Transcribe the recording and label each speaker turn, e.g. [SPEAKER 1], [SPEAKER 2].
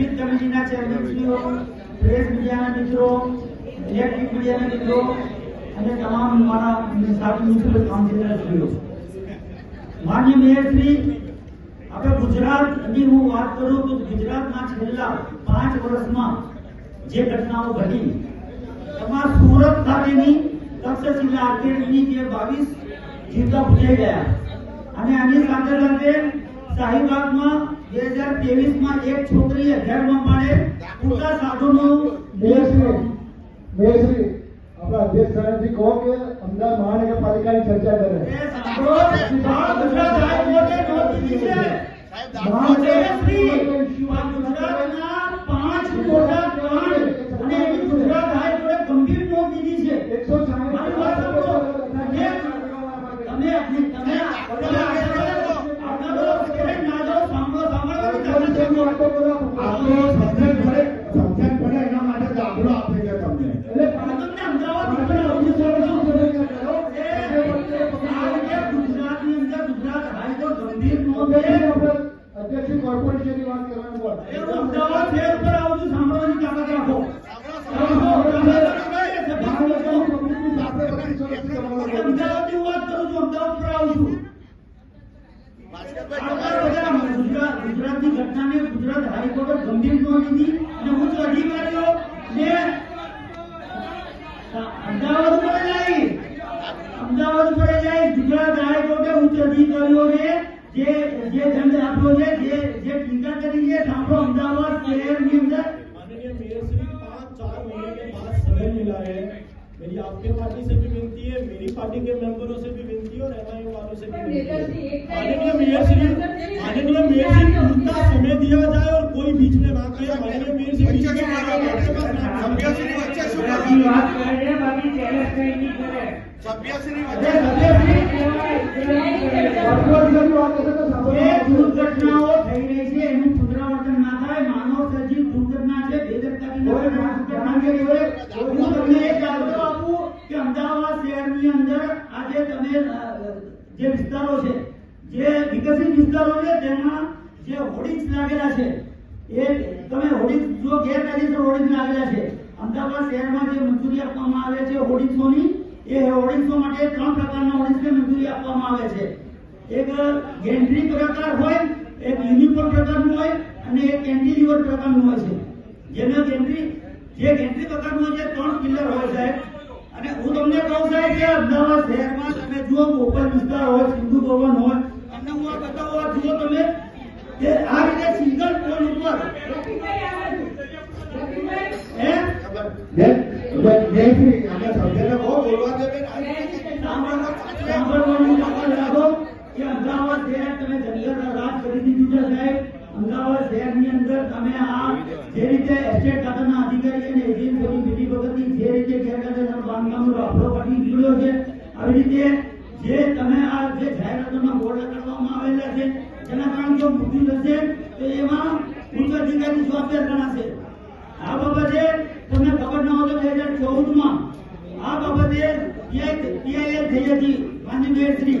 [SPEAKER 1] વિવિધ કમિટીના ચેરમેનશ્રીઓ પ્રેસ મીડિયાના મિત્રો ઇલેક્ટ્રિક મીડિયાના મિત્રો અને તમામ મારા સાથી મ્યુનિસિપલ કાઉન્સિલરશ્રીઓ માન્ય મેયરશ્રી આપણે ગુજરાતની હું વાત કરું તો ગુજરાતમાં છેલ્લા પાંચ વર્ષમાં જે ઘટનાઓ ઘટી, એમાં સુરત ખાતેની તક્ષશિલા આર્કેડની જે બાવીસ જીવતા ભૂલાઈ ગયા. અને આની સાથે સાથે શાહીબાગમાં બે હજાર ત્રેવીસમાં એક છોકરી અગિયારમાં માળે પૂરતા સાધનો
[SPEAKER 2] મેયરશ્રી મેયરશ્રી આપણા અધ્યક્ષ સાહેબજી કહો કે અમદાવાદ મહાનગરપાલિકાની ચર્ચા કરે.
[SPEAKER 1] એ સાંભળો ગુજરાત હાઈકોર્ટે નોંધ દીધી છે.
[SPEAKER 2] કોર્પોરેશનની વાત કરવાનું બોલ
[SPEAKER 1] અમદાવાદ શહેર ઉપર આવું છું સાંભળવાની તાકાત રાખો. અમદાવાદની વાત કરું છું, અમદાવાદ ઉપર આવું છું. ગુજરાતની ઘટનાને ગુજરાત હાઈકોર્ટે ગંભીર નોંધ લીધી અને ઉચ્ચ અધિકારીઓ ને અમદાવાદ ઉપર જાય અમદાવાદ ઉપર જાય ગુજરાત હાઈકોર્ટે ઉચ્ચ અધિકારીઓને જે જે દંડ આપ્યો છે જે જે ટીકા કરી છે સાંભળો અમદાવાદ શહેરની અંદર
[SPEAKER 3] माननीय मेयर श्री पाँच चार महीने के बाद समय मिला है मेरी आपके पार्टी से भी विनती है मेरी पार्टी के मेंबरों से भी विनती है और एमआईएम वालों से भी विनती है माननीय मेयर श्री माननीय मेयर श्री पूरा समय दिया जाए और कोई बीच में ना कहे माननीय मेयर श्री बीच में ना कहे, आपके पास ना कहे।
[SPEAKER 1] ગુજરાતની વાત કરે છે બાકી ચેલેન્જ કઈ નહીં કરે અરે સત્યશ્રી
[SPEAKER 2] કોર્પોરેશનની વાત કરશે તો
[SPEAKER 1] જે
[SPEAKER 2] સાંભળવાનું
[SPEAKER 1] દુર્ઘટનાઓ થઈ રહી છે એનું પુનરાવર્તન ના થાય. માનવ સર્જિત દુર્ઘટના છે બેદરકારી ના થાય, દુર્ઘટના કે હોય. હું તમને એક દાખલો આપું કે અમદાવાદ શહેરની અંદર આજે તમે જે વિસ્તારો છે જે વિકસિત વિસ્તારો છે તેમાં જે હોર્ડિંગ્સ લાગેલા છે એ તમે હોર્ડિંગ્સ જો ગેરકાયદેસર હોર્ડિંગ્સ લાગેલા છે અમદાવાદ શહેરમાં જે મંજૂરી આપવામાં આવે છે હોર્ડિંગ્સોની એ હોર્ડિંગ્સો માટે ત્રણ પ્રકારના હોર્ડિંગ્સને મંજૂરી આપવામાં આવે છે. એક ગેન્ટ્રી પ્રકાર હોય એક યુનિફોર્મ પ્રકારનું હોય અને એક કેન્ટિલીવર પ્રકારનું હોય છે. જેમાં ગેન્ટ્રી જે ગેન્ટ્રી પ્રકારનું હોય છે ત્રણ પિલર હોય સાહેબ અને હું તમને કહું સાહેબ કે અમદાવાદ શહેરમાં તમે જુઓ ઓપન વિસ્તાર હોય સિંધુ ભવન હોય અને હું આ બતાવો આ જુઓ તમે કે આ રીતે સિંગલ પોલ ઉપર હે?
[SPEAKER 4] મેયરશ્રી આને
[SPEAKER 1] આવી રીતે જે તમે આ જે જાહેરાતોના બોર્ડ લગાડવામાં આવેલા છે. જેના કારણે જો મૃત્યુ થશે તો એમાં ઉચ્ચ અધિકારી આ બાબતે તમને ખબર ન હોય બે હજાર ચૌદમાં આ બાબતે પીઆઈએ થઈ હતી માન્ય મેયરશ્રી